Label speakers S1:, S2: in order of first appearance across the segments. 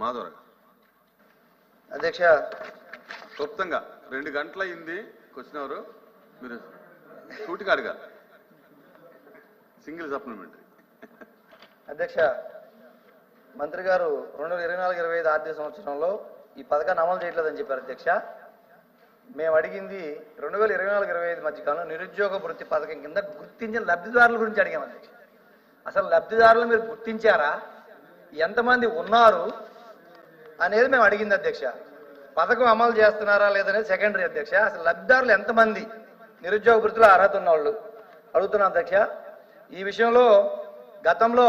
S1: మాధవరావు
S2: అధ్యక్ష.
S1: క్లుప్తంగా రెండు గంటల అయింది క్వశ్చన్ అవరు మీరు సూటిగా అడగాలి సింగిల్ సప్లిమెంటరీ.
S2: అధ్యక్ష మంత్రి గారు రెండు వేల ఇరవై నాలుగు ఇరవై ఐదు ఆర్థిక సంవత్సరంలో ఈ పథకాన్ని అమలు చేయట్లేదని చెప్పారు అధ్యక్ష. మేము అడిగింది రెండు వేల ఇరవై నాలుగు ఇరవై ఐదు మధ్యకాలంలో నిరుద్యోగ వృత్తి పథకం కింద గుర్తించిన లబ్ధిదారుల గురించి అడిగాం అధ్యక్ష. అసలు లబ్ధిదారులు మీరు గుర్తించారా? ఎంతమంది ఉన్నారు? అనేది మేము అడిగింది అధ్యక్ష. పథకం అమలు చేస్తున్నారా లేదనేది సెకండరీ అధ్యక్ష. అసలు లబ్ధిదారులు ఎంతమంది? నిరుద్యోగ వృత్తిలో అర్హత ఉన్న వాళ్ళు అడుగుతున్నాం అధ్యక్ష. ఈ విషయంలో గతంలో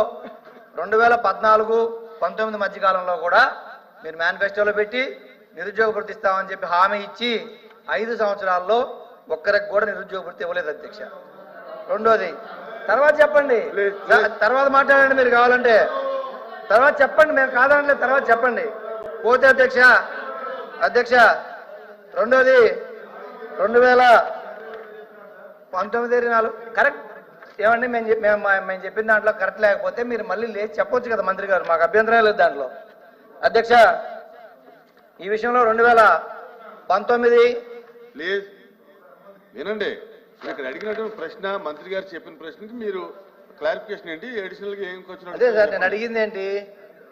S2: రెండు వేల పద్నాలుగు పంతొమ్మిది మధ్య కాలంలో కూడా మీరు మేనిఫెస్టోలో పెట్టి నిరుద్యోగ వృత్తి ఇస్తామని చెప్పి హామీ ఇచ్చి ఐదు సంవత్సరాల్లో ఒక్కరికి కూడా నిరుద్యోగ వృత్తి ఇవ్వలేదు అధ్యక్ష. రెండోది తర్వాత చెప్పండి. తర్వాత మాట్లాడండి మీరు కావాలంటే. తర్వాత చెప్పండి మేము కాదనలేదు తర్వాత చెప్పండి. పోతే అధ్యక్ష అధ్యక్ష రెండోది రెండు వేల పంతొమ్మిది ఇరవై నాలుగు. కరెక్ట్ ఏమండి మేము మేము మేము చెప్పిన దాంట్లో కరెక్ట్ లేకపోతే మీరు మళ్ళీ లేచి చెప్పొచ్చు కదా మంత్రి గారు మాకు అభ్యంతరం లేదు దాంట్లో. అధ్యక్ష ఈ విషయంలో రెండు వేల పంతొమ్మిది
S1: ప్లీజ్ వినండి. ఇక్కడ అడిగినటువంటి ప్రశ్న మంత్రి గారు చెప్పిన ప్రశ్నకి మీరు క్లారిఫికేషన్ ఏంటి? అడిషనల్గా ఏం
S2: అదే సార్ నేను అడిగింది ఏంటి?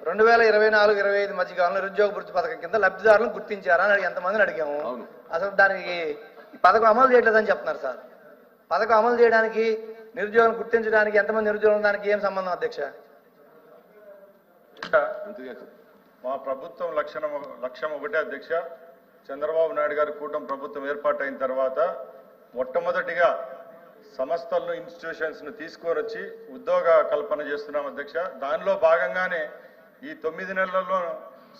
S2: రెండు వేల ఇరవై నాలుగు ఇరవై ఐదు మధ్య కాలంలో నిరుద్యోగ వృత్తి పథకం కింద లబ్ధిదారులను గుర్తించారా అని ఎంతమందిని అడిగాము.
S1: అవును.
S2: అసలు దానికి ఈ పథకం అమలు చేయట్లేదని చెప్తున్నారు సార్. పథకం అమలు చేయడానికి నిరుద్యోగం గుర్తించడానికి ఎంతమంది నిరుద్యోగం దానికి ఏం సంబంధం అధ్యక్ష.
S3: మా ప్రభుత్వం లక్ష్యం లక్ష్యం ఒకటే అధ్యక్ష. చంద్రబాబు నాయుడు గారి కూటమి ప్రభుత్వం ఏర్పాటైన తర్వాత మొట్టమొదటిగా సంస్థలను ఇన్స్టిట్యూషన్స్ను తీసుకొని వచ్చి ఉద్యోగ కల్పన చేస్తున్నాం అధ్యక్ష. దానిలో భాగంగానే ఈ తొమ్మిది నెలల్లో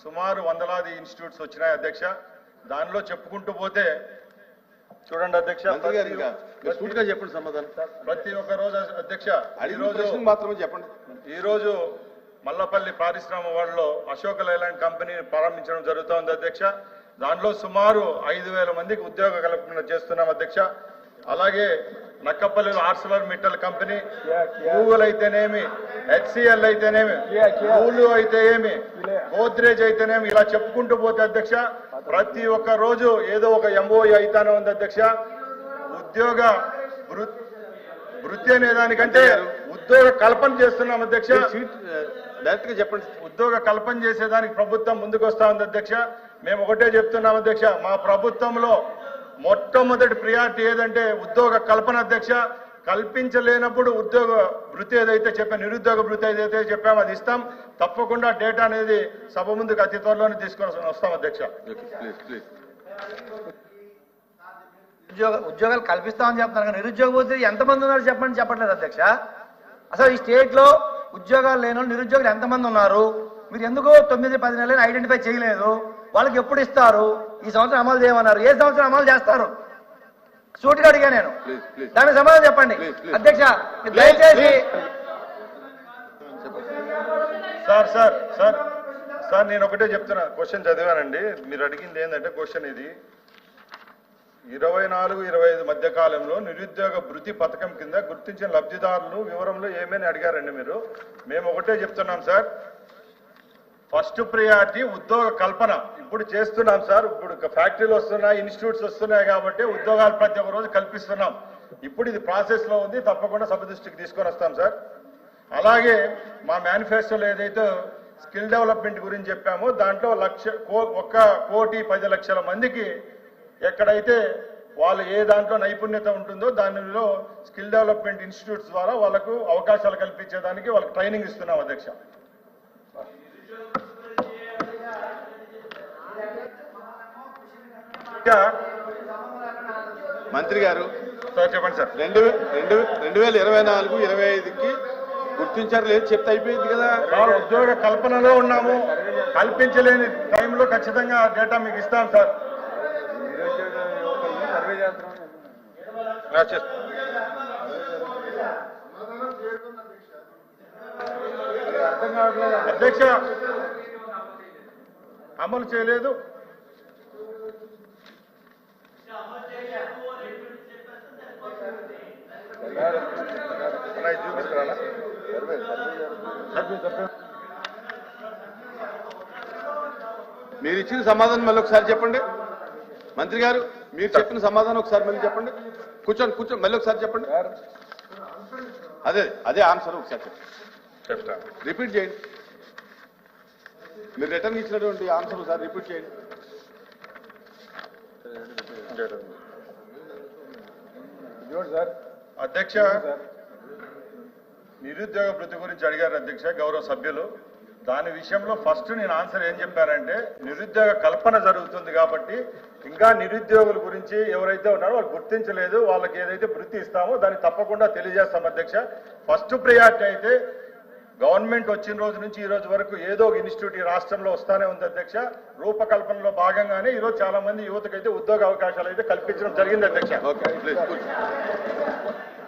S3: సుమారు వందలాది ఇన్స్టిట్యూట్స్ వచ్చినాయి అధ్యక్ష. దానిలో చెప్పుకుంటూ పోతే చూడండి అధ్యక్ష
S1: చెప్పండి సమాధానం.
S3: ప్రతి ఒక్క రోజు అధ్యక్ష ఈ రోజు
S1: మాత్రమే చెప్పండి.
S3: ఈ రోజు మల్లపల్లి పారిశ్రామ వాడలో అశోక లైలాండ్ కంపెనీని ప్రారంభించడం జరుగుతోంది అధ్యక్ష. దాంట్లో సుమారు ఐదు వేల మందికి ఉద్యోగ కల్పన చేస్తున్నాం అధ్యక్ష. అలాగే నక్కపల్లిలో ఆర్సలర్ మిట్టల్ కంపెనీ గూగుల్ అయితేనేమి హెచ్సిఎల్ అయితేనేమి గూలు అయితే ఏమి గోద్రేజ్ అయితేనేమి ఇలా చెప్పుకుంటూ పోతే అధ్యక్ష ప్రతి ఒక్క రోజు ఏదో ఒక ఎంఓఈ అయితానే ఉంది అధ్యక్ష. ఉద్యోగ వృ- వృత్తి అనే దానికంటే ఉద్యోగ కల్పన చేస్తున్నాం అధ్యక్ష.
S1: డైరెక్ట్గా చెప్పండి.
S3: ఉద్యోగ కల్పన చేసేదానికి ప్రభుత్వం ముందుకు వస్తా ఉంది అధ్యక్ష. మేము ఒకటే చెప్తున్నాం అధ్యక్ష మా ప్రభుత్వంలో మొట్టమొదటి ప్రియారిటీ ఏదంటే ఉద్యోగ కల్పన అధ్యక్ష. కల్పించలేనప్పుడు ఉద్యోగ వృత్తి ఏదైతే చెప్పా నిరుద్యోగ వృత్తి ఏదైతే చెప్పామో అది ఇస్తాం. తప్పకుండా డేటా అనేది సభ ముందుకు అతి త్వరలోనే తీసుకొని వస్తాం అధ్యక్ష.
S2: ఉద్యోగ ఉద్యోగాలు కల్పిస్తామని చెప్తున్నారు కానీ నిరుద్యోగ వృత్తి ఎంతమంది ఉన్నారు చెప్పండి చెప్పట్లేదు అధ్యక్ష. అసలు ఈ స్టేట్లో ఉద్యోగాలు లేని వాళ్ళు నిరుద్యోగులు ఎంతమంది ఉన్నారు? మీరు ఎందుకు తొమ్మిది పది నెలలు ఐడెంటిఫై చేయలేదు. వాళ్ళకి ఎప్పుడు ఇస్తారు? ఈ సంవత్సరం అమలు చేయమన్నారు. ఏ సంవత్సరం అమలు చేస్తారు? సూటిగా అడిగా నేను.
S1: ప్లీజ్ ప్లీజ్
S2: దానికి సమాధానం చెప్పండి. అధ్యక్ష దయచేసి
S3: సార్ సార్ సార్ సార్ నేను ఒకటే చెప్తున్నా. క్వశ్చన్ చదివానండి. మీరు అడిగింది ఏంటంటే క్వశ్చన్ ఇది. ఇరవై నాలుగు ఇరవై ఐదు మధ్య కాలంలో నిరుద్యోగ భృతి పథకం కింద గుర్తించిన లబ్ధిదారులు వివరంలో ఏమని అడిగారండి మీరు? మేము ఒకటే చెప్తున్నాం సార్. ఫస్ట్ ప్రియారిటీ ఉద్యోగ కల్పన. ఇప్పుడు చేస్తున్నాం సార్. ఇప్పుడు ఫ్యాక్టరీలు వస్తున్నాయి ఇన్స్టిట్యూట్స్ వస్తున్నాయి కాబట్టి ఉద్యోగాలు ప్రతి ఒక్క రోజు కల్పిస్తున్నాం. ఇప్పుడు ఇది ప్రాసెస్లో ఉంది. తప్పకుండా సభ దృష్టికి తీసుకొని వస్తాం సార్. అలాగే మా మేనిఫెస్టోలో ఏదైతే స్కిల్ డెవలప్మెంట్ గురించి చెప్పామో దాంట్లో లక్ష కో- ఒక్క కోటి పది లక్షల మందికి ఎక్కడైతే వాళ్ళు ఏ దాంట్లో నైపుణ్యత ఉంటుందో దానిలో స్కిల్ డెవలప్మెంట్ ఇన్స్టిట్యూట్స్ ద్వారా వాళ్ళకు అవకాశాలు కల్పించేదానికి వాళ్ళకి ట్రైనింగ్ ఇస్తున్నాం అధ్యక్ష. ఇంకా
S1: మంత్రి గారు
S3: సార్ చెప్పండి సార్.
S1: రెండు రెండు రెండు వేల ఇరవై నాలుగు ఇరవై ఐదుకి గుర్తించారు లేదు చెప్తే అయిపోయింది కదా.
S3: ఉద్యోగ కల్పనలో ఉన్నాము. కల్పించలేని టైంలో ఖచ్చితంగా డేటా మీకు ఇస్తాం సార్. ఆ. అధ్యక్ష అమలు చేయలేదు.
S1: మీరు ఇచ్చిన సమాధానం మళ్ళీ ఒకసారి చెప్పండి. మంత్రి గారు మీరు చెప్పిన సమాధానం ఒకసారి మళ్ళీ చెప్పండి. కూర్చోండి కూర్చోండి మళ్ళీ ఒకసారి చెప్పండి. అదే అదే ఆన్సర్ ఒకసారి చెప్పండి. రిపీట్ చేయండి. మీరు రిటర్న్ ఇచ్చినటువంటి ఆన్సర్ ఒకసారి రిపీట్ చేయండి.
S3: అధ్యక్ష నిరుద్యోగ వృత్తి గురించి అడిగారు అధ్యక్ష గౌరవ సభ్యులు. దాని విషయంలో ఫస్ట్ నేను ఆన్సర్ ఏం చెప్పారంటే నిరుద్యోగ కల్పన జరుగుతుంది కాబట్టి ఇంకా నిరుద్యోగుల గురించి ఎవరైతే ఉన్నారో వాళ్ళు గుర్తించలేదు వాళ్ళకి ఏదైతే వృత్తి ఇస్తామో దాన్ని తప్పకుండా తెలియజేస్తాం అధ్యక్ష. ఫస్ట్ ప్రియారిటీ అయితే గవర్నమెంట్ వచ్చిన రోజు నుంచి ఈ రోజు వరకు ఏదో ఒక ఇన్స్టిట్యూట్ ఈ రాష్ట్రంలో వస్తానే ఉంది అధ్యక్ష. రూపకల్పనలో భాగంగానే ఈ రోజు చాలా మంది యువతకైతే ఉద్యోగ అవకాశాలు అయితే కల్పించడం జరిగింది అధ్యక్ష.
S1: Okay please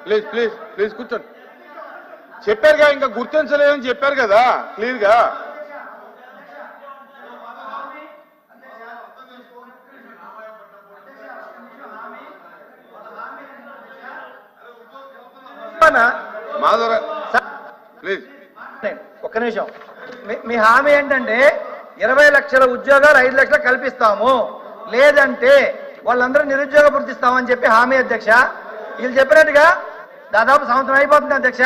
S1: please please please కూర్చోండి. చెప్పారుగా ఇంకా గుర్తించలేదని చెప్పారు కదా క్లియర్గా మాధవరా ప్లీజ్
S2: ఒక్క నిమిషం. మీ- మీ హామీ ఏంటంటే ఇరవై లక్షల ఉద్యోగాలు ఐదు లక్షలు కల్పిస్తాము. లేదంటే వాళ్ళందరూ నిరుద్యోగ పూర్తిస్తామని చెప్పి హామీ అధ్యక్ష. వీళ్ళు చెప్పినట్టుగా దాదాపు సంవత్సరం అయిపోతుంది అధ్యక్ష.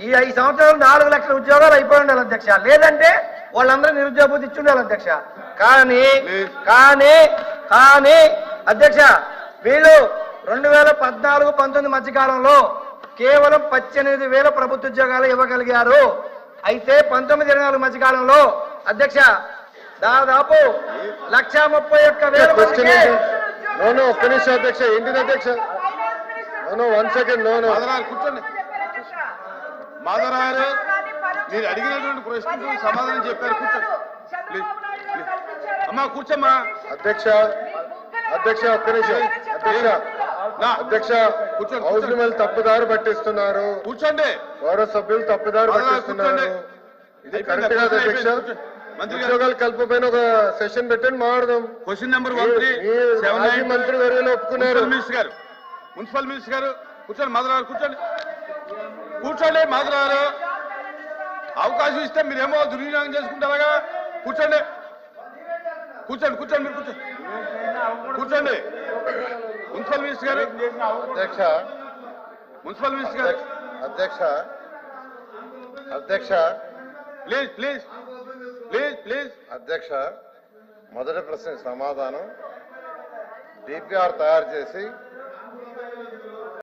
S2: ఈ ఈ సంవత్సరం నాలుగు లక్షల ఉద్యోగాలు అయిపోయి ఉండాలి అధ్యక్ష. లేదంటే వాళ్ళందరూ నిరుద్యోగ పూర్తి ఇచ్చి ఉండాలి అధ్యక్ష. కానీ కానీ కానీ అధ్యక్ష వీళ్ళు రెండు వేల పద్నాలుగు పంతొమ్మిది మధ్య కాలంలో కేవలం పద్దెనిమిది వేల ప్రభుత్వ ఉద్యోగాలు ఇవ్వగలిగారు. అయితే పంతొమ్మిది ఇరవై నాలుగు మధ్య కాలంలో అధ్యక్ష దాదాపు లక్ష ముప్పై ఒక్క వేల
S4: ఒక్క నిమిషం అధ్యక్ష ఏంటిది అధ్యక్ష? No one second no no
S1: Madhavarao కూర్చోండి. మాధవరావు మీరు అడిగినటువంటి ప్రశ్నకు సమాధానం చెప్పారు కూర్చోండి. అమ్మా కూర్చోమ్మా.
S4: అధ్యక్ష అధ్యక్ష ఒక్క నిమిషం. అధ్యక్ష అధ్యక్ష. మిమ్మల్ని తప్పుదారి పట్టిస్తున్నారు.
S1: కూర్చోండి.
S4: గౌరవ సభ్యులు తప్పుదారి పట్టిస్తున్నారు. ఇది కరెక్ట్ కాదు అధ్యక్ష. ఉద్యోగాలు కలపపోయిన ఒక సెషన్ పెట్టండి మాట్లాడదాం.
S1: క్వశ్చన్ నెంబర్ వన్ త్రీ
S4: మంత్రి వర్యులు ఒప్పుకున్నారు.
S1: మినిస్టర్ గారు. మున్సిపల్ మినిస్టర్ గారు కూర్చోండి మాధవరావు కూర్చోండి. కూర్చోండి మాధవరావు అవకాశం ఇస్తే మీరేమో దుర్వినియోగం చేసుకుంటారా కూర్చోండి. కూర్చోండి కూర్చోండి మీరు కూర్చోండి కూర్చోండి. మున్సిపల్ మినిస్టర్ గారు.
S4: అధ్యక్ష.
S1: మున్సిపల్ మినిస్టర్ గారు.
S4: అధ్యక్ష. అధ్యక్ష.
S1: Please please. Please please.
S4: అధ్యక్ష మొదటి ప్రశ్న సమాధానం. డిపిఆర్ తయారు చేసి